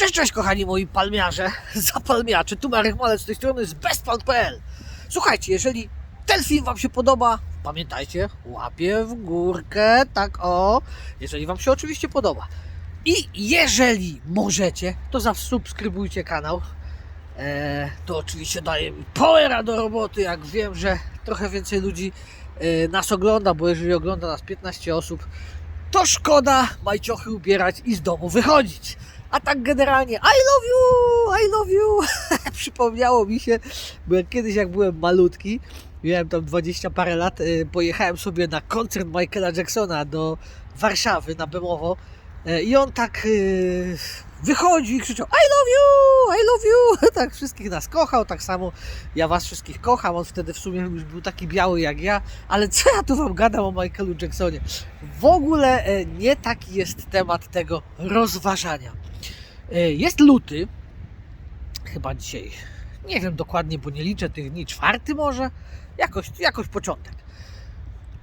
Cześć, cześć kochani moi palmiarze, zapalmiacze, tu Marek Malec z tej strony z bestplan.pl Słuchajcie, jeżeli ten film Wam się podoba, pamiętajcie, łapie w górkę, tak o, jeżeli Wam się oczywiście podoba. I jeżeli możecie, to zasubskrybujcie kanał. E, to oczywiście daje mi powera do roboty, jak wiem, że trochę więcej ludzi e, nas ogląda, bo jeżeli ogląda nas 15 osób, to szkoda majciochy ubierać i z domu wychodzić. A tak generalnie, I love you, I love you. Przypomniało mi się, bo jak kiedyś jak byłem malutki, miałem tam 20 parę lat, y, pojechałem sobie na koncert Michaela Jacksona do Warszawy na Bemowo y, i on tak y, wychodził i krzyczał I love you, I love you. Tak wszystkich nas kochał, tak samo ja was wszystkich kocham. On wtedy w sumie już był taki biały jak ja, ale co ja tu wam gadam o Michaelu Jacksonie? W ogóle nie taki jest temat tego rozważania. E, Jest luty, chyba dzisiaj, nie wiem dokładnie, bo nie liczę tych dni, czwarty może, jakoś, jakoś początek.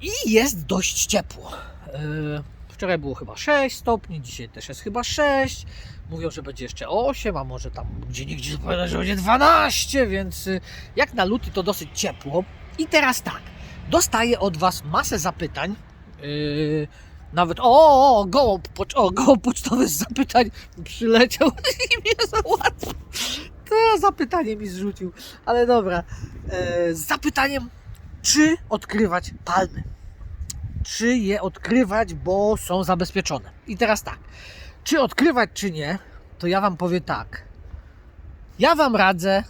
I jest dość ciepło. E, Wczoraj było chyba 6 stopni, dzisiaj też jest chyba 6. Mówią, że będzie jeszcze 8, a może tam gdzie niegdzie zapowiada, że będzie 12, więc y, jak na luty to dosyć ciepło. I teraz tak, dostaję od Was masę zapytań. Yy, nawet, o, o, pocz, o, gołąb pocztowy z zapytań przyleciał i mnie załatwił. To zapytanie mi zrzucił, ale dobra. E, z zapytaniem, czy odkrywać palmy? Czy je odkrywać, bo są zabezpieczone? I teraz tak, czy odkrywać, czy nie, to ja Wam powiem tak. Ja Wam radzę,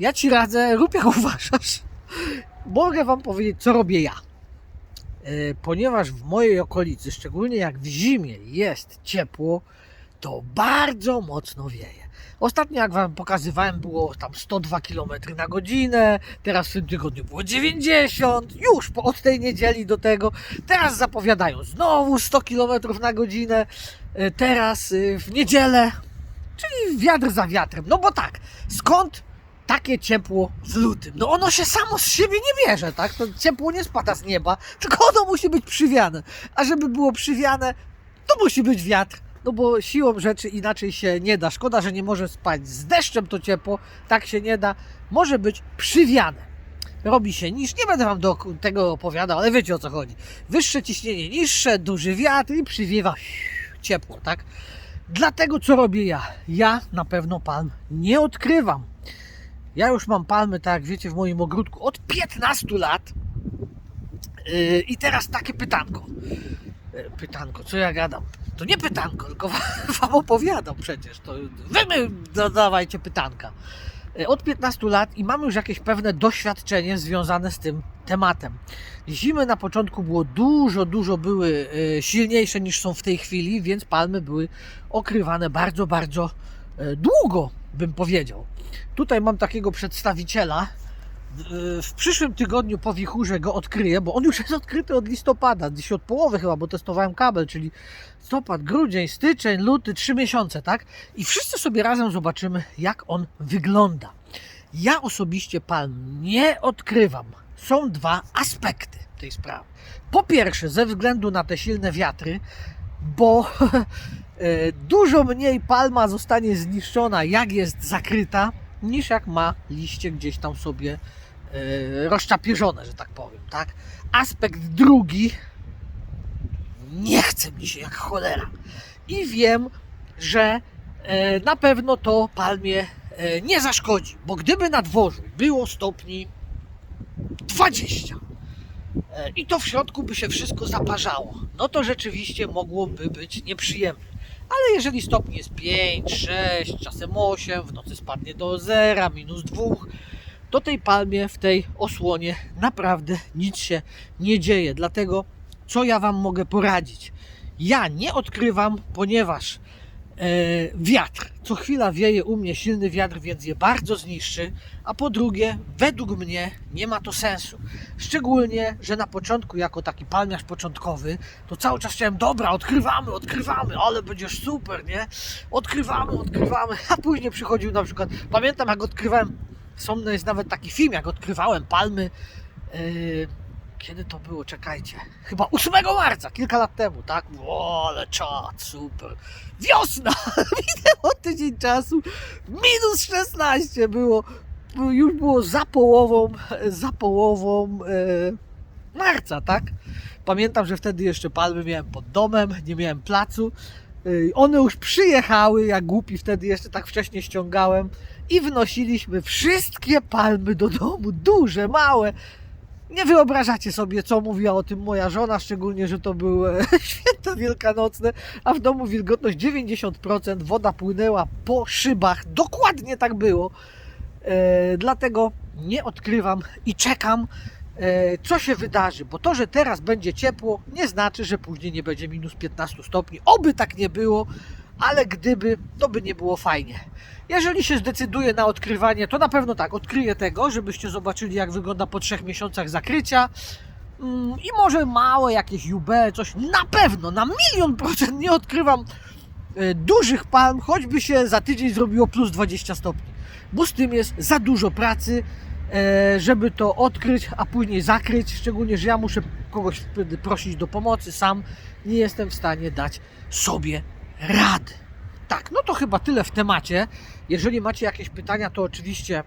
ja Ci radzę, rób jak uważasz. Mogę Wam powiedzieć, co robię ja. E, ponieważ w mojej okolicy, szczególnie jak w zimie jest ciepło, to bardzo mocno wieje. Ostatnio, jak Wam pokazywałem, było tam 102 km na godzinę, teraz w tym tygodniu było 90, już po, od tej niedzieli do tego. Teraz zapowiadają znowu 100 km na godzinę, e, teraz y, w niedzielę, czyli wiatr za wiatrem. No bo tak, skąd takie ciepło w lutym? No ono się samo z siebie nie bierze, tak? To ciepło nie spada z nieba, tylko ono musi być przywiane. A żeby było przywiane, to musi być wiatr. No bo siłą rzeczy inaczej się nie da. Szkoda, że nie może spać z deszczem to ciepło, tak się nie da. Może być przywiane. Robi się niż, nie będę wam do tego opowiadał, ale wiecie o co chodzi. Wyższe ciśnienie, niższe, duży wiatr i przywiewa ciepło, tak? Dlatego co robię ja? Ja na pewno palm nie odkrywam. Ja już mam palmy, tak wiecie, w moim ogródku od 15 lat. Yy, I teraz takie pytanko. Yy, Pytanko, co ja gadam? To nie pytanko, tylko wam opowiadam przecież. To wy mi dodawajcie pytanka. Yy, Od 15 lat i mam już jakieś pewne doświadczenie związane z tym tematem. Zimy na początku było dużo, dużo były silniejsze niż są w tej chwili, więc palmy były okrywane bardzo, bardzo długo, bym powiedział. Tutaj mam takiego przedstawiciela. Yy, W przyszłym tygodniu po wichurze go odkryję, bo on już jest odkryty od listopada, gdzieś od połowy chyba, bo testowałem kabel, czyli listopad, grudzień, styczeń, luty, trzy miesiące, tak? I wszyscy sobie razem zobaczymy, jak on wygląda. Ja osobiście palm nie odkrywam. Są dwa aspekty tej sprawy. Po pierwsze, ze względu na te silne wiatry, bo dużo mniej palma zostanie zniszczona, jak jest zakryta, niż jak ma liście gdzieś tam sobie e, rozczapierzone, że tak powiem, tak? Aspekt drugi, nie chce mi się jak cholera. I wiem, że e, na pewno to palmie e, nie zaszkodzi, bo gdyby na dworzu było stopni 20 e, i to w środku by się wszystko zaparzało, no to rzeczywiście mogłoby być nieprzyjemne. Ale jeżeli stopni jest 5, 6, czasem 8, w nocy spadnie do 0, minus 2, to tej palmie w tej osłonie naprawdę nic się nie dzieje. Dlatego co ja Wam mogę poradzić? Ja nie odkrywam, ponieważ wiatr. Co chwila wieje u mnie silny wiatr, więc je bardzo zniszczy. A po drugie, według mnie nie ma to sensu. Szczególnie, że na początku, jako taki palmiarz początkowy, to cały czas chciałem, dobra, odkrywamy, odkrywamy, ale będziesz super, nie? Odkrywamy, odkrywamy. A później przychodził na przykład, pamiętam jak odkrywałem, są, jest nawet taki film, jak odkrywałem palmy. Yy, kiedy to było, czekajcie, chyba 8 marca, kilka lat temu, tak? O, ale czad, super. Wiosna! Minęło tydzień czasu, minus 16 było, już było za połową, za połową e, marca, tak? Pamiętam, że wtedy jeszcze palmy miałem pod domem, nie miałem placu. Y, One już przyjechały, jak głupi wtedy jeszcze tak wcześnie ściągałem i wnosiliśmy wszystkie palmy do domu, duże, małe. Nie wyobrażacie sobie, co mówiła o tym moja żona, szczególnie, że to były święta wielkanocne, a w domu wilgotność 90%, woda płynęła po szybach, dokładnie tak było. E, dlatego nie odkrywam i czekam, e, co się wydarzy, bo to, że teraz będzie ciepło, nie znaczy, że później nie będzie minus 15 stopni. Oby tak nie było, ale gdyby, to by nie było fajnie. Jeżeli się zdecyduje na odkrywanie, to na pewno tak, odkryję tego, żebyście zobaczyli, jak wygląda po trzech miesiącach zakrycia. Mm, I może małe jakieś UB, coś. Na pewno, na milion procent nie odkrywam e, dużych palm, choćby się za tydzień zrobiło plus 20 stopni. Bo z tym jest za dużo pracy, e, żeby to odkryć, a później zakryć. Szczególnie, że ja muszę kogoś prosić do pomocy, sam nie jestem w stanie dać sobie rady. Tak, no to chyba tyle w temacie. Jeżeli macie jakieś pytania, to oczywiście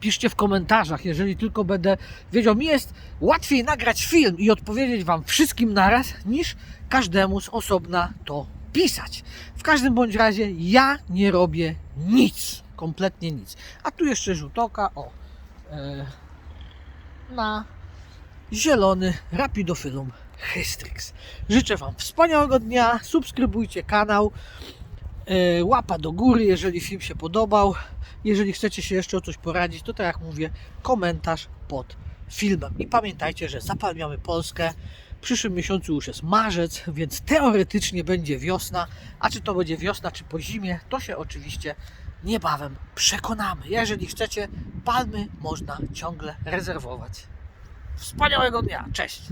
piszcie w komentarzach. Jeżeli tylko będę wiedział, mi jest łatwiej nagrać film i odpowiedzieć Wam wszystkim naraz, niż każdemu z osobna to pisać. W każdym bądź razie ja nie robię nic, kompletnie nic. A tu jeszcze rzut oka, o, e, na zielony Rapidofilum Hystrix. Życzę Wam wspaniałego dnia, subskrybujcie kanał, e, łapa do góry, jeżeli film się podobał. Jeżeli chcecie się jeszcze o coś poradzić, to tak jak mówię, komentarz pod filmem. I pamiętajcie, że zapalniamy Polskę. W przyszłym miesiącu już jest marzec, więc teoretycznie będzie wiosna. A czy to będzie wiosna, czy po zimie, to się oczywiście niebawem przekonamy. Jeżeli chcecie, palmy można ciągle rezerwować. Wspaniałego dnia. Cześć.